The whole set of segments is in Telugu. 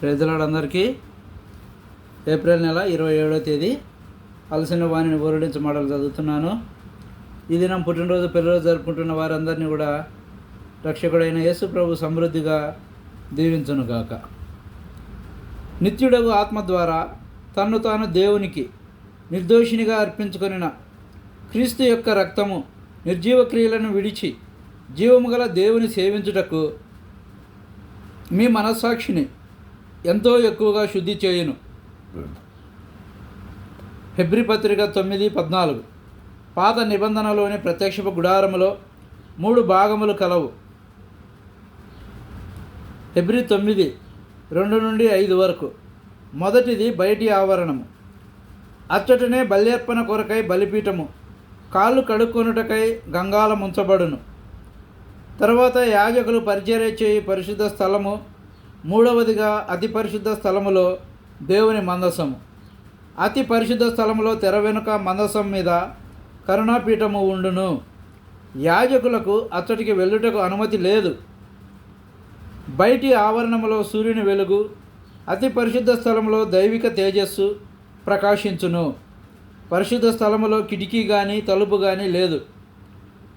ప్రజలందరికీ ఏప్రిల్ నెల ఇరవై ఏడో తేదీ అలసిన వాణిని ఊరడించి మాటలు చదువుతున్నాను. ఈ దినం పుట్టినరోజు పిల్లలు జరుపుకుంటున్న వారందరినీ కూడా రక్షకుడైన యేసు ప్రభు సమృద్ధిగా దీవించునుగాక నిత్యుడగు ఆత్మ ద్వారా తన్ను తాను దేవునికి నిర్దోషినిగా అర్పించుకొనిన క్రీస్తు యొక్క రక్తము నిర్జీవ క్రియలను విడిచి జీవము గల దేవుని సేవించుటకు మీ మనస్సాక్షిని ఎంతో ఎక్కువగా శుద్ధి చేయును. ఫిబ్రి పత్రిక తొమ్మిది పద్నాలుగు. పాత నిబంధనలోని ప్రత్యక్షపు గుడారములో మూడు భాగములు కలవు. ఫిబ్రి తొమ్మిది రెండు నుండి ఐదు వరకు. మొదటిది బయటి ఆవరణము. అచ్చటనే బల్యర్పణ కొరకై బలిపీఠము. కాళ్ళు కడుక్కొనుటకై గంగాల ముంచబడును తర్వాత యాజకులు పరిచర్య చేయి పరిశుద్ధ స్థలము మూడవదిగా అతి పరిశుద్ధ స్థలములో దేవుని మందసము అతి పరిశుద్ధ స్థలములో తెర వెనుక మందసం మీద కరుణాపీఠము ఉండును. యాజకులకు అచ్చటికి వెళ్ళుటకు అనుమతి లేదు. బయటి ఆవరణములో సూర్యుని వెలుగు అతి పరిశుద్ధ స్థలంలో దైవిక తేజస్సు ప్రకాశించును. పరిశుద్ధ స్థలములో కిటికీ కానీ తలుపు కానీ లేదు.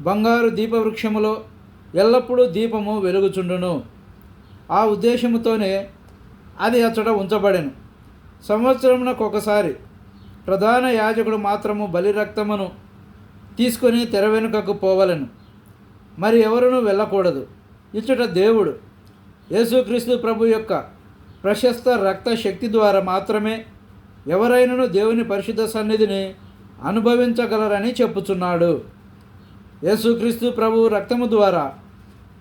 బంగారు దీపవృక్షములో ఎల్లప్పుడూ దీపము వెలుగుచుండును. ఆ ఉద్దేశముతోనే అది అచ్చట ఉంచబడెను. సంవత్సరమునకు ఒకసారి ప్రధాన యాజకుడు మాత్రము బలి రక్తమును తీసుకొని తెర వెనుకకు పోవలను. మరి ఎవరునూ వెళ్ళకూడదు. ఇచ్చట దేవుడు యేసుక్రీస్తు ప్రభు యొక్క ప్రశస్త రక్త శక్తి ద్వారా మాత్రమే ఎవరైనను దేవుని పరిశుద్ధ సన్నిధిని అనుభవించగలరని చెప్పుచున్నాడు. యేసుక్రీస్తు ప్రభు రక్తము ద్వారా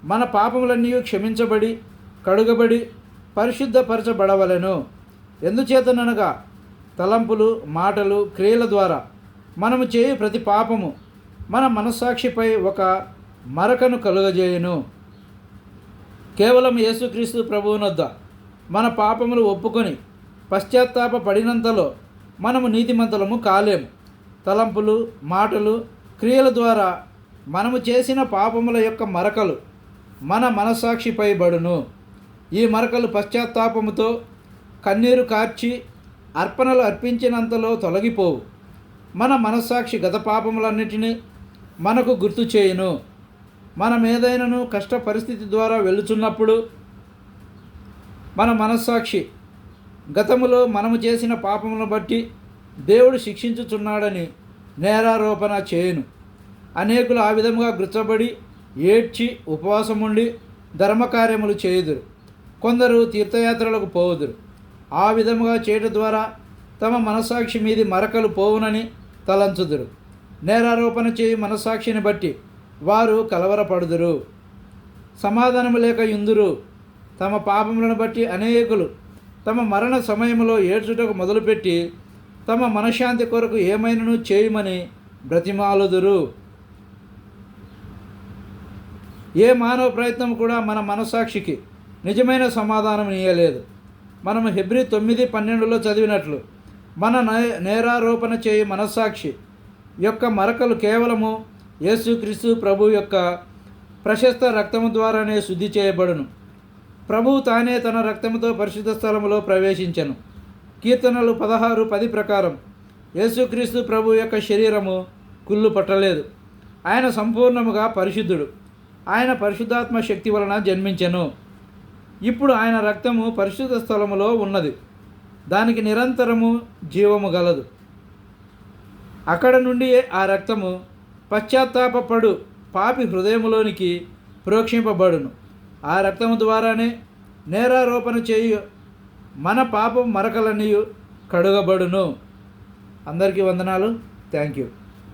మన పాపములన్నీ క్షమించబడి కడుగబడి పరిశుద్ధపరచబడవలెను. ఎందుచేతననగా తలంపులు మాటలు క్రియల ద్వారా మనము చేయు ప్రతి పాపము మన మనస్సాక్షిపై ఒక మరకను కలుగజేయును. కేవలం యేసుక్రీస్తు ప్రభువునొద్ద మన పాపములు ఒప్పుకొని పశ్చాత్తాప పడినంతలో మనము నీతిమంతులము కాలేము. తలంపులు మాటలు క్రియల ద్వారా మనము చేసిన పాపముల యొక్క మరకలు మన మనస్సాక్షిపై బడును. ఈ మరకలు పశ్చాత్తాపముతో కన్నీరు కార్చి అర్పణలు అర్పించినంతలో తొలగిపోవు. మన మనస్సాక్షి గత పాపములన్నిటినీ మనకు గుర్తు చేయును. మనం ఏదైనాను కష్ట పరిస్థితి ద్వారా వెళుచున్నప్పుడు మన మనస్సాక్షి గతములో మనము చేసిన పాపములను బట్టి దేవుడు శిక్షించుచున్నాడని నేరారోపణ చేయును. అనేకులు ఆ విధముగా గుర్తబడి ఏడ్చి ఉపవాసం ఉండి ధర్మకార్యములు చేయుదురు. కొందరు తీర్థయాత్రలకు పోవుదురు. ఆ విధముగా చేయడం ద్వారా తమ మనస్సాక్షి మీది మరకలు పోవునని తలంచుదురు. నేరారోపణ చేయి మనస్సాక్షిని బట్టి వారు కలవరపడుదురు. సమాధానము లేక ఇందురు తమ పాపములను బట్టి అనేకులు తమ మరణ సమయంలో ఏడ్చుటకు మొదలుపెట్టి తమ మనశ్శాంతి కొరకు ఏమైనను చేయమని బ్రతిమాలుదురు. ఏ మానవ ప్రయత్నం కూడా మన మనస్సాక్షికి నిజమైన సమాధానం ఇయ్యలేదు. మనం హెబ్రి తొమ్మిది పన్నెండులో చదివినట్లు మన నే- నేరారోపణ చేయి మనస్సాక్షి యొక్క మరకలు కేవలము యేసుక్రీస్తు ప్రభు యొక్క ప్రశస్త రక్తము ద్వారానే శుద్ధి చేయబడును. ప్రభువు తానే తన రక్తముతో పరిశుద్ధ స్థలములో ప్రవేశించెను. కీర్తనలు పదహారు పది ప్రకారం యేసుక్రీస్తు ప్రభు యొక్క శరీరము కుళ్ళు పట్టలేదు. ఆయన సంపూర్ణముగా పరిశుద్ధుడు. ఆయన పరిశుద్ధాత్మ శక్తి వలన జన్మించెను. ఇప్పుడు ఆయన రక్తము పరిశుద్ధ స్థలములో ఉన్నది. దానికి నిరంతరము జీవము గలదు. అక్కడ నుండి ఆ రక్తము పశ్చాత్తాపడు పాపి హృదయములోనికి ప్రోక్షింపబడును. ఆ రక్తము ద్వారానే నేరారోపణ చేయు మన పాపం మరకలన్నీ కడుగబడును. అందరికీ వందనాలు. Thank you.